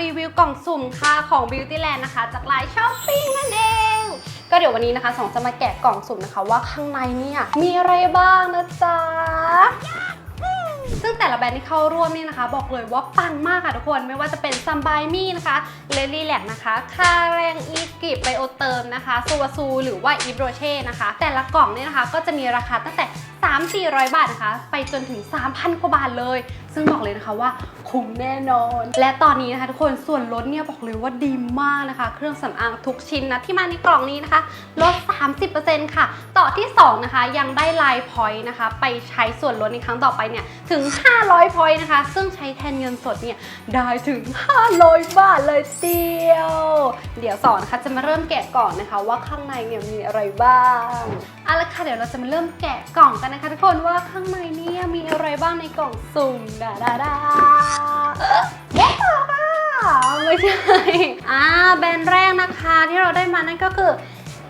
รีวิวกล่องสุ่มค่ะของ Beautyland นะคะ จากไลน์ช้อปปิ้งนั่นเอง ก็เดี๋ยววันนี้นะคะสองจะมาแกะกล่องสุ่มนะคะ ว่าข้างในเนี่ยมีอะไรบ้างนะจ๊ะซึ่งแต่ละแบรนด์ที่เข้าร่วมนี่นะคะ บอกเลยว่าปังมากค่ะทุกคนไม่ว่าจะเป็นซัมบายมี่นะคะเลลี่แลกนะคะคาแรงอีกิบไบโอเติมนะคะซูวาซูหรือว่าอีโบรเช่นะคะ แต่ละกล่องเนี่ยนะคะก็จะมีราคาตั้งแต่ 3-400 บาทนะคะ ไปจนถึง 3,000 กว่าบาทเลย ซึ่งบอกเลยนะคะว่าคุ้มแน่นอน และตอนนี้นะคะทุกคนส่วนลดเนี่ยบอกเลยว่าดีมากนะคะ เครื่องสำอางทุกชิ้นนะที่มาในกล่องนี้นะคะ ลด 30%ค่ะ ต่อที่ 2 นะคะ ยังได้ไลน์พอยต์นะคะ ไปใช้ส่วนลดในครั้งต่อไปเนี่ยถึง 500พอยต์นะคะ ซึ่งใช้แทนเงินสดเนี่ยได้ถึง 500 บาทเลยเดียว เดี๋ยวสอนนะคะจะมาเริ่มแกะก่อนนะคะ ว่าข้างในเนี่ยมีอะไรบ้างเอาละค่ะเดี๋ยวเราจะมาเริ่มแกะกล่องกันนะคะทุกคนว่าข้างในเนี่ยมีอะไรบ้างในกล่องสุ่มดาดาดาว้าวไม่ใช่ อ่าแบรนด์แรกนะคะที่เราได้มานั่นก็คือ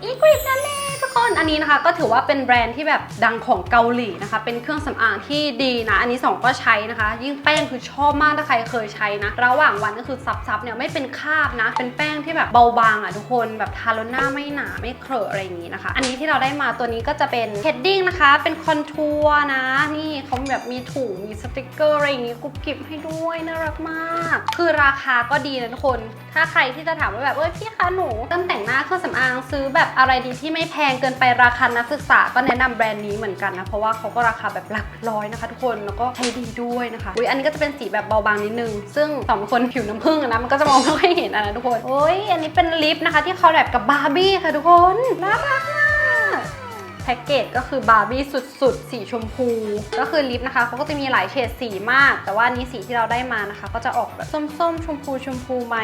อีกริปนั่นเอง ทุกคนอันนี้นะคะก็ถือว่าเป็นแบรนด์ที่แบบดังของเกาหลีนะคะ เป็นเครื่องสำอางที่ดีนะ อันนี้สองก็ใช้นะคะ ยิ่งแป้งคือชอบมากถ้าใครเคยใช้นะ ระหว่างวันก็คือซับๆเนี่ยไม่เป็นคราบนะ เป็นแป้งที่แบบเบาบางอะทุกคนแบบทาแล้วหน้าไม่หนาไม่เครอะอะไรอย่างนี้นะคะ อันนี้ที่เราได้มาตัวนี้ก็จะเป็นเฮดดิ้งนะคะ เป็นคอนทัวร์นะ นี่เขาแบบมีถุงมีสติกเกอร์อะไรอย่างนี้กุบกิบให้ด้วยน่ารักมาก คือราคาก็ดีนะทุกคน ถ้าใครที่จะถามว่าแบบเออพี่คะหนูเริ่มแต่งหน้าเครื่องสำอางซื้อแบบอะไรดีที่ไม่แพงเกินไปราคานักศึกษาก็แนะนำแบรนด์นี้เหมือนกันนะ เพราะว่าเขาก็ราคาแบบหลักร้อยนะคะทุกคน แล้วก็ใช้ดีด้วยนะคะอุ้ยอันนี้ก็จะเป็นสีแบบเบาบางนิดนึง ซึ่งสองคนผิวน้ำผึ้งนะมันก็จะมองไม่ค่อยเห็นนะทุกคนโอ้ยอันนี้เป็นลิปนะคะ ที่เขาแบบกับบาร์บี้ค่ะทุกคนน่ารักมาก แพ็กเกจก็คือบาร์บี้สุดๆ สีชมพู ก็คือลิปนะคะเขาก็จะมีหลายเฉดสีมาก แต่ว่านี้สีที่เราได้มานะคะ ก็จะออกแบบส้มๆ ชมพูชมพูไหม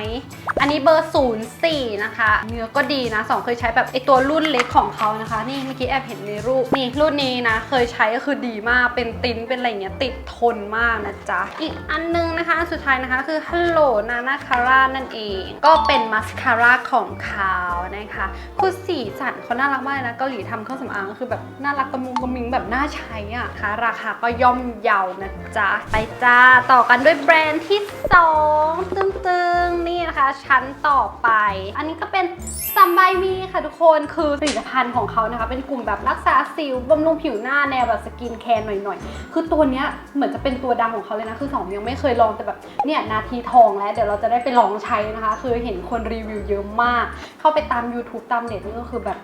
อันนี้เบอร์ 04 นะคะ เนื้อก็ดีนะสองเคยใช้แบบไอตัวรุ่นเล็กของเขานะคะ นี่เมื่อกี้แอบเห็นในรูปนี่รุ่นนี้นะ เคยใช้ก็คือดีมากเป็นติ้นเป็นอะไรเงี้ยติดทนมากนะจ๊ะอีกอันนึงนะคะสุดท้ายนะคะคือ Hello Nana Cara นั่นเอง ก็เป็นมาสคาร่าของเขานะคะคือสีสันเขาน่ารักมากเลยนะเกาหลีทำเครื่องสำอางคือแบบน่ารักกระมุงกระมิงแบบน่าใช้อะค่ะราคาก็ย่อมเยาวนะจ๊ะ ไปจ้า ต่อกันด้วยแบรนด์ที่ 2 ตึงๆ นี่นะคะ ชั้นต่อไป อันนี้ก็เป็นซัมบายมีค่ะทุกคนคือผลิตภัณฑ์ของเขานะคะ เป็นกลุ่มแบบรักษาสิวบำรุงผิวหน้าแนวแบบสกินแคร์หน่อยๆ คือตัวเนี้ยเหมือนจะเป็นตัวดังของเขาเลยนะ คือสองยังไม่เคยลองแต่แบบเนี่ยนาทีทองแล้ว เดี๋ยวเราจะได้ไปลองใช้นะคะ คือเห็นคนรีวิวเยอะมาก เข้าไปตาม YouTube ตามเน็ตนี่ก็คือแบบ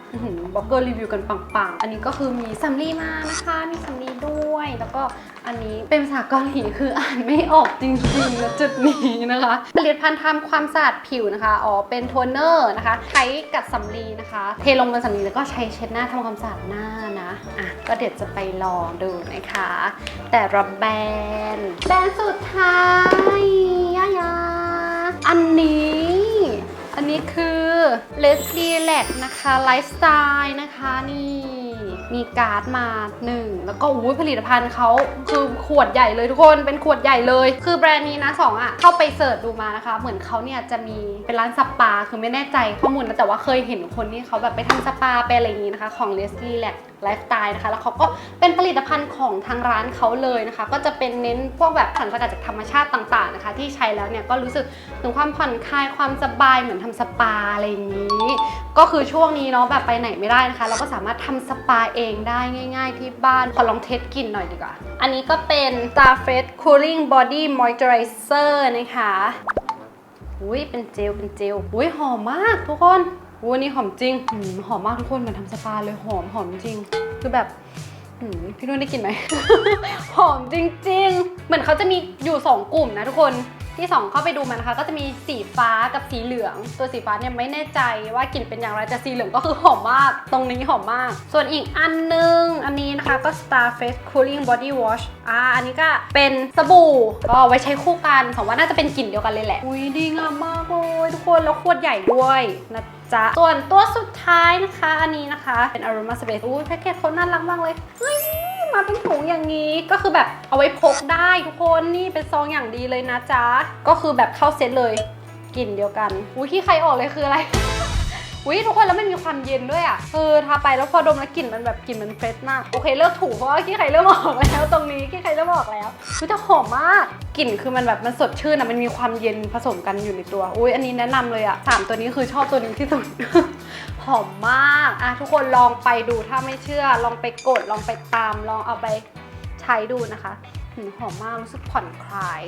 บล็อกเกอร์รีวิวกันปังอันนี้ก็คือมีซัมรี่มานะคะมีซัมรี่ด้วย แล้วก็อันนี้เป็นภาษาเกาหลีคืออ่านไม่ออกจริงๆนะจุดนี้นะคะผลิตภัณฑ์ทำความสะอาดผิวนะคะอ๋อเป็นโทนเนอร์นะคะใช้กับสำลีนะคะ เทลงบนสำลีแล้วก็ใช้เช็ดหน้าทำความสะอาดหน้านะอะก็เดี๋ยวจะไปลองดูนะคะ แต่ละแบรนด์แบรนด์สุดท้ายยายาอันนี้อันนี้คือ l e s l i l a c นะคะ ไลฟ์สไตล์นะคะนี่ มีการ์ดมาหนึ่งแล้วก็อุ้ยผลิตภัณฑ์เขาคือขวดใหญ่เลยทุกคนเป็นขวดใหญ่เลย คือแบรนด์นี้นะสองอะเข้าไปเสิร์ชดูมานะคะ เหมือนเขาเนี่ยจะมีเป็นร้านสปาคือไม่แน่ใจข้อมูลนะแต่ว่าเคยเห็นคนที่เขาแบบไปทำสปาไปอะไรอย่างนี้นะคะ ของ l e s l i l a c ไลฟ์สไตล์นะคะ แล้วเขาก็เป็นผลิตภัณฑ์ของทางร้านเขาเลยนะคะ ก็จะเป็นเน้นพวกแบบสารสกัดจากธรรมชาติต่างๆนะคะ ที่ใช้แล้วเนี่ยก็รู้สึกถึงความผ่อนคลายความสบายเหมือนทำสปาอะไรอย่างนี้ ก็คือช่วงนี้เนาะแบบไปไหนไม่ได้นะคะ เราก็สามารถทำสปาเองได้ง่าย ๆ ที่บ้านขอลองเทสกลิ่นหน่อยดีกว่า อันนี้ก็เป็น Starfresh Cooling Body Moisturizer นะคะอุ้ยเป็นเจลเป็นเจลอุ้ยหอมมากทุกคน วันนี่หอมจริงหืมหอมมากทุกคนเหมือนทำสปาเลยหอมหอมจริง คือแบบหืมพี่นุ่นได้กลิ่นไหม หอมจริง ๆ เหมือนเขาจะมีอยู่ 2 กลุ่มนะทุกคน ที่ 2 เข้าไปดูมันนะคะ ก็จะมีสีฟ้ากับสีเหลือง ตัวสีฟ้าเนี่ยไม่แน่ใจว่ากลิ่นเป็นอย่างไรแต่สีเหลืองก็คือหอมมากตรงนี้หอมมาก ส่วนอีกอันนึง อันนี้นะคะก็ Starface Cooling Body Wash อ่าอันนี้ก็เป็นสบู่ก็ไว้ใช้คู่กันสองว่าน่าจะเป็นกลิ่นเดียวกันเลยแหละอุ้ยดีงามมากเลยทุกคนแล้วขวดใหญ่ด้วยนะจ๊ะส่วนตัวสุดท้ายนะคะ อันนี้นะคะเป็น Aroma Space อุ้ยแพ็กเกจเขาน่ารักมากเลย มาเป็นถุงอย่างนี้ก็คือแบบเอาไว้พกได้ทุกคนนี่เป็นซองอย่างดีเลยนะจ๊ะ ก็คือแบบเข้าเซตเลยกลิ่นเดียวกันอุ้ยที่ใครออกเลยคืออะไร อุ้ยทุกคนแล้วมันมีความเย็นด้วยอะเออทาไปแล้วพอดมแล้วกลิ่นมันแบบกลิ่นมันเฟรชมากโอเคเลิกถูเพราะว่าขี้ใครเริ่มออกแล้วตรงนี้ขี้ใครเริ่มออกแล้วรู้แต่หอมมากกลิ่นคือมันแบบมันสดชื่นอะมันมีความเย็นผสมกันอยู่ในตัวอุ้ยอันนี้แนะนำเลยอะสามตัวนี้คือชอบตัวนี้ที่สุดหอมมากอะทุกคนลองไปดูถ้าไม่เชื่อ ลองไปกดลองไปตามลองเอาไปใช้ดูนะคะหืมหอมมากรู้สึกผ่อนคลาย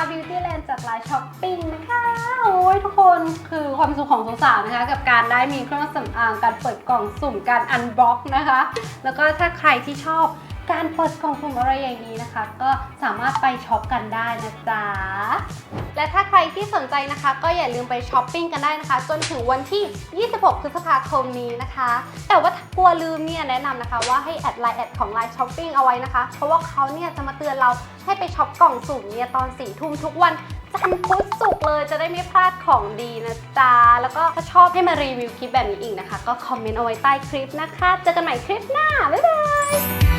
สุ่ะ Beautyland จากไลน์ช้อปปิ้งนะคะโอ้ยทุกคนคือความสุขของสาวๆนะคะ กับการได้มีเครื่องสำอางการเปิดกล่องสุ่มการอันบ็อกนะคะ แล้วก็ถ้าใครที่ชอบ การเปิดกล่องสุ่มอะไรอย่างนี้นะคะ ก็สามารถไปช็อปกันได้นะจ๊ะ และถ้าใครที่สนใจนะคะ ก็อย่าลืมไปช้อปปิ้งกันได้นะคะ จนถึงวันที่ 26 พฤษภาคมนี้นะคะ แต่ว่าถ้ากลัวลืมเนี่ยแนะนำนะคะ ว่าให้แอดไลน์แอดของไลน์ช้อปปิ้งเอาไว้นะคะ เพราะว่าเขาเนี่ยจะมาเตือนเราให้ไปช็อปกล่องสุ่มเนี่ยตอน4ี่ทุ่มทุกวันจันทร์พุธศุกร์เลยจะได้ไม่พลาดของดีนะจ๊ะ แล้วก็ถ้าชอบให้มารีวิวคลิปแบบนี้อีกนะคะ ก็คอมเมนต์เอาไว้ใต้คลิปนะคะ เจอกันใหม่คลิปหน้า บ๊ายบาย